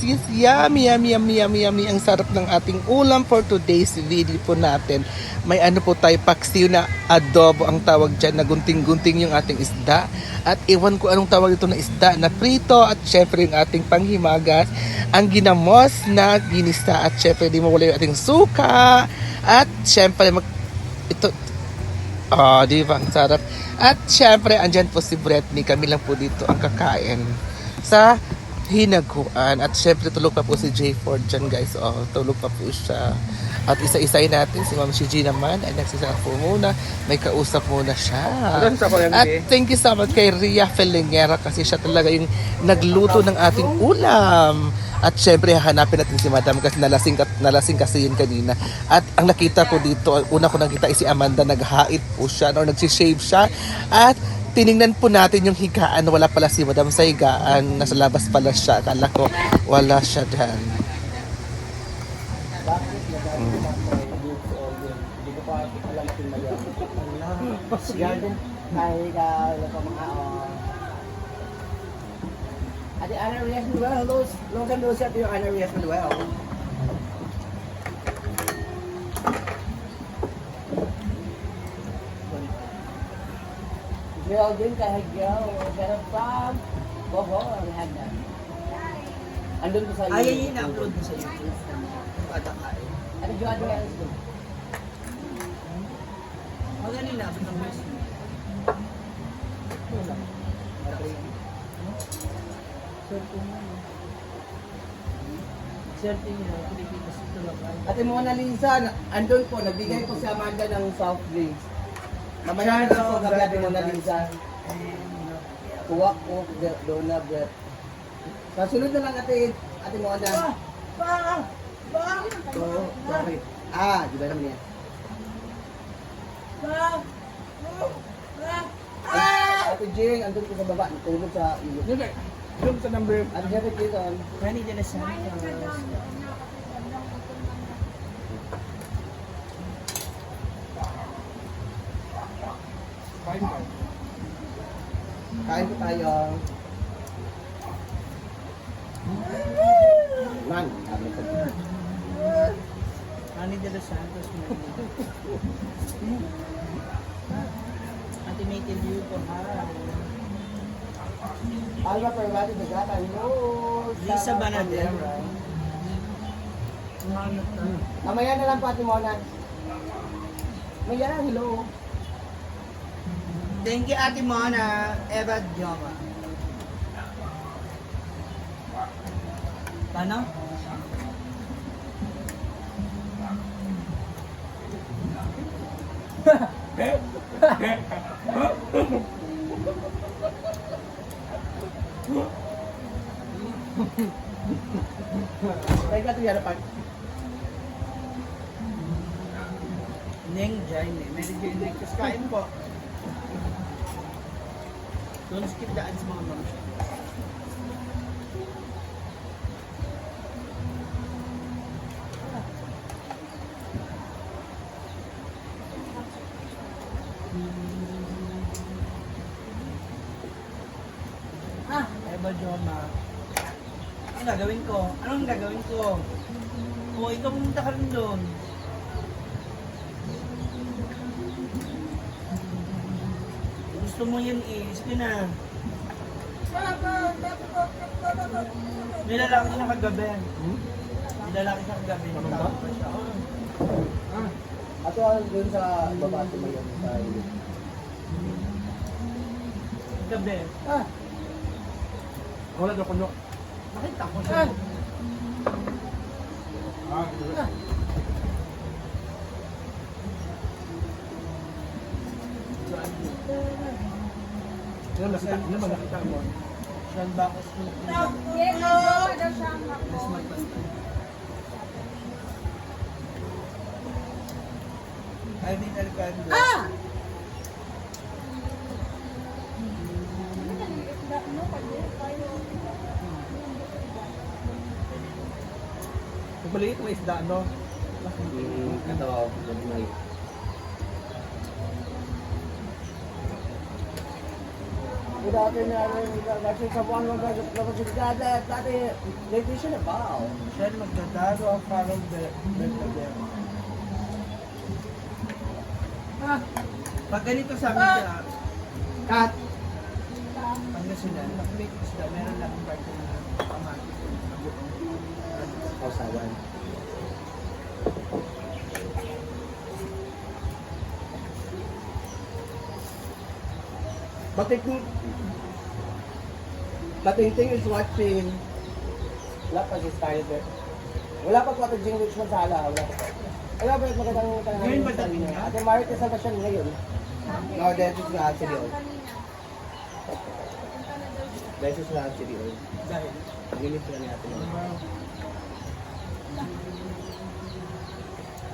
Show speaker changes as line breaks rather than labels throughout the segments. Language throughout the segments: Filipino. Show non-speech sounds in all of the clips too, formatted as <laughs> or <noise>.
Yes, yummy, yummy, yummy, yummy, yummy. Ang sarap ng ating ulam for today's video po natin. May ano po tayo, paksiw na adobo ang tawag dyan, na gunting-gunting yung ating isda. At iwan ko anong tawag dito na isda, na prito. At syempre yung ating panghimagas, ang ginamos na ginista. At syempre di mawala yung ating suka. At syempre, mag, ito, Ah, di ba? Ang sarap. At syempre, andyan po si Bretney. Kami lang po dito ang kakain sa hinaguan. At syempre, tulog pa po si J. Ford dyan, guys. Oh, tulog pa po siya. At isa-isay natin, si Ma'am Shiji naman ay nagsisarap po muna. May kausap muna siya. At thank you so much kay Ria Felingera kasi siya talaga yung nagluto ng ating ulam. At syempre, hahanapin natin si Madam kasi nalasing, nalasing kasi yun kanina. At ang nakita ko dito, una ko nakita ay si Amanda, naghait po siya or nagsishave siya. At tiningnan po natin yung higaan, wala pala si Madam sa higaan, nasa labas pala siya. Akala ko wala siya dyan.
Mga uh, Ate Ana Rias Manuel, see at your Ana Rias Manuel. Geraldine Kahagyaw, Sarap Pam, Bobo, ang handa. Andun ko sa
Ay, ay, na-upload mo sa YouTube. Patakain.
Ano yung Ate Rias ko?
Magaling na, abot ng mes. Swerte niya, Pilipinas ito lang.
Ate Mona Lisa, andun po, nagbigay po si Amanda ng soft drinks. Mamaya na po gabi Ate Mona Lisa. Kuwak po, doon na bread. Sa sunod na lang ate, ate Mona. Oo, sorry. Ah, di ba naman yan? Ate Jing, andun po sa baba, natulog sa ilog.
Look at, look sa number.
Ate Jeffrey Clayton,
Manny de la
kain po tayo. Man, sabi ko.
Manny de la Santos. <laughs> Ate May tell you for her.
Alma Pervati de Gata, no.
Lisa Banadero.
Mamaya na lang po ate Mona. Mamaya na, hello.
Thank you, Ate Mona. Eva Joma. Paano?
You, ate Yara Park.
Neng Jaime. Mary Jane Negros. Kain po. Don't skip daan sa mga mami. Ah, Eva Joma. Anong gagawin ko? Anong gagawin ko? O, ikaw pumunta ka rin doon. Gusto mo yan eh. Sige na. May lalaki siya kagabi. May lalaki siya kagabi.
Ano ba?
Oo.
Ato doon sa baba ate Mayan sa ilog.
Kagabi.
Ah,
Wala daw kuno.
Nakita ko siya.
Ah, Yan, nakita, yan, nakita mo.
Sean Bacos ko. Mas magpasta. Irene Alcando.
ah!
Maliit na isda, no?
Ito, may Dati na dati sa buwan mo dati dati dati dati siya na ba?
Siya magdadalo ang parang bet bet na bet. Ah, pag ganito sa amin sa
Cut.
Pangasinan, pag-make isda, meron lang ang parte na kamatis.
Kausawan. Bating Bating is watching. Wala pa si Spider. Wala pa po ito Jing Rich Gonzala. Wala pa po. Wala pa magandang tanong.
Ngayon ba dating niya?
Ate Marites na ba siya ngayon? No, dahil sa nga si Leon. Dahil sa nga si Leon.
Dahil,
Limit lang natin.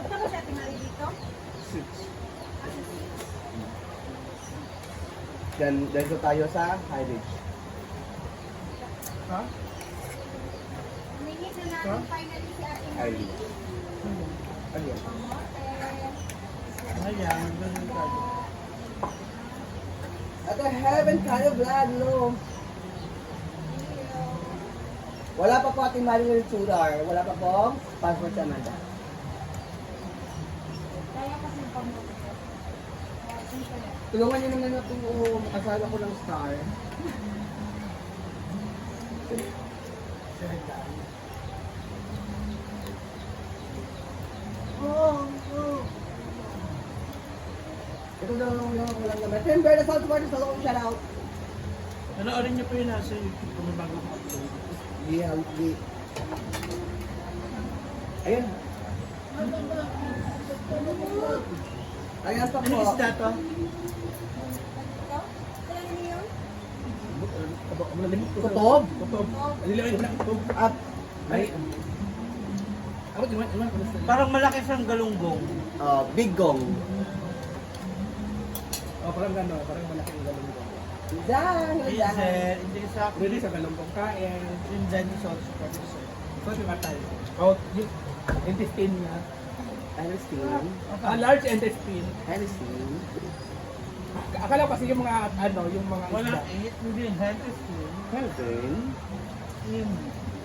Saan ba si Ate Marie dito?
Six. Then, dahil tayo sa High Ridge.
ha?
Humingi na namin finally si Ate
Ay.
Marie.
Ano yan?
Ganun tayo.
At the heaven kind of vlog, no? Wala pa po ating Marilyn Tudor. Wala pa po passport sa Amanda.
Kaya kasi internet.
Tulungan niyo naman natin kung makasala ko ng star. Ito daw lang lang walang naman. Timber, the South Party, sa loob, shout out.
Panoorin niyo po yun nasa YouTube kung may bagong upload.
Yeah, we... Ayun. Ayan pa
Ano
po.
isda to?
Kutob.
Kutob.
At
Ay. Parang malaki siyang galunggong.
uh, Big Gong.
Oh, parang gano'n, parang malaking galong ko.
Diyan, diyan.
Hindi sa
Pwede sa galong kong kain.
Yung dyan yung sauce
di ba tayo? Oh, yung intestine niya.
Palestine.
Ah, large intestine.
Palestine.
Akala ko kasi yung mga, ano, yung mga
Wala, eh, hindi yung good.
Palestine.
Yun.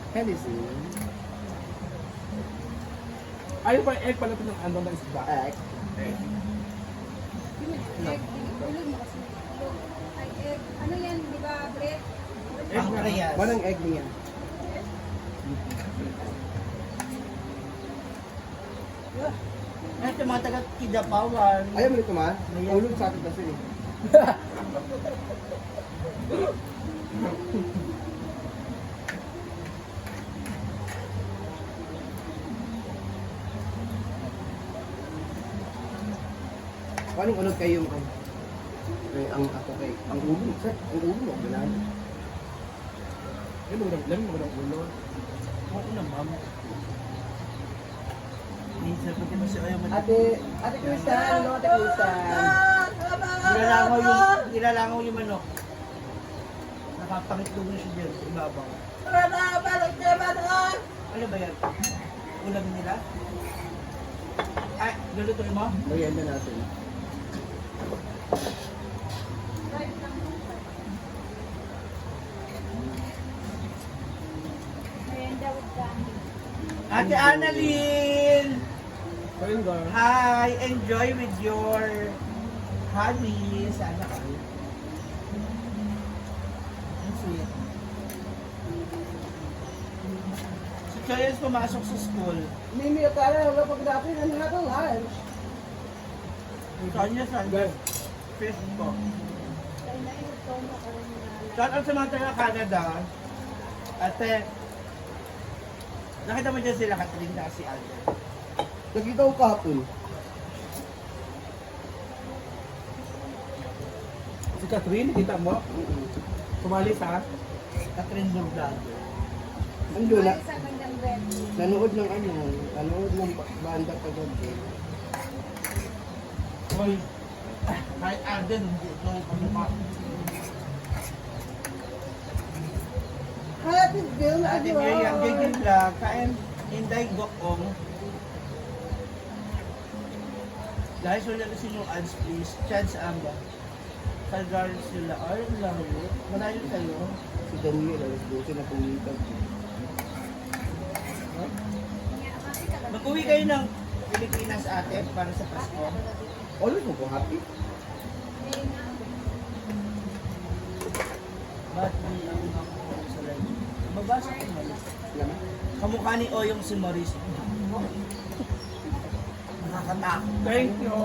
Palestine.
Ayaw pa egg pala ito ng ano ng isda.
Egg.
Egg. Ay, egg. Ano yan, di ba, bread?
Pancreas.
Walang egg niya.
Ay, taga Kidapawan.
Ayaw mo nito man? Ulog sa akin kasi. eh. Paano ulog kayo yung ano? Ay, ang ako kay ang ulo, sir, ang ulo, ganun.
Yan mo lang mo ng ulo.
Oo na, ma'am. Minsan pati mo si ayaw man.
Ate, Ate Kristan, ano Ate Kristan?
Nilalangaw yung, nilalangaw yung manok. Nakapangitlog na siya dyan sa ibabaw. Ano ba yan? Ulam nila? Ay, lulutuin mo?
Merienda natin.
Ate Annalyn! Hi! Enjoy with your honey. Sana ka. Ang sweet. Si Choyens pumasok sa school.
Mimi, akala wala pag natin, ano na ito, lunch?
Sonya Sanders. Facebook. Shout out sa mga taga Canada. Ate, nakita mo dyan sila Catherine na si Alden.
Nakita ko kahapon.
Si Catherine, kita mo? Sumali sa
Catherine Burgado.
Sa gandang bread.
nanood ng ano, nanood ng ba- banda kagabi.
Hoy, kahit Alden, hindi ito yung kamukha.
Happy Bill na
Ate Miriam, gigil lang, kain Inday Gokong. Guys, wala na yung ads please. Chance Amba. Tagal sila. Ay, layo. Malayo sa'yo.
Si Daniel, alas 12 na pumitan.
Mag-uwi kayo ng Pilipinas ate para sa Pasko.
Always mo po happy.
Ba't di ang ako sa live? Mabasa ko.
Laman.
Kamukha ni Oyong si Maurice. Nakakatakot.
Thank you.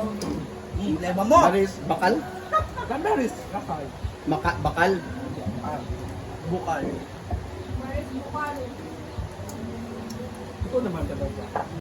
Hmm, leba mo!
Maris, bakal?
Ganda rin. Kakay.
Maka, bakal.
Ah,
Bukal.
Maris Bukalo.
ito naman talaga.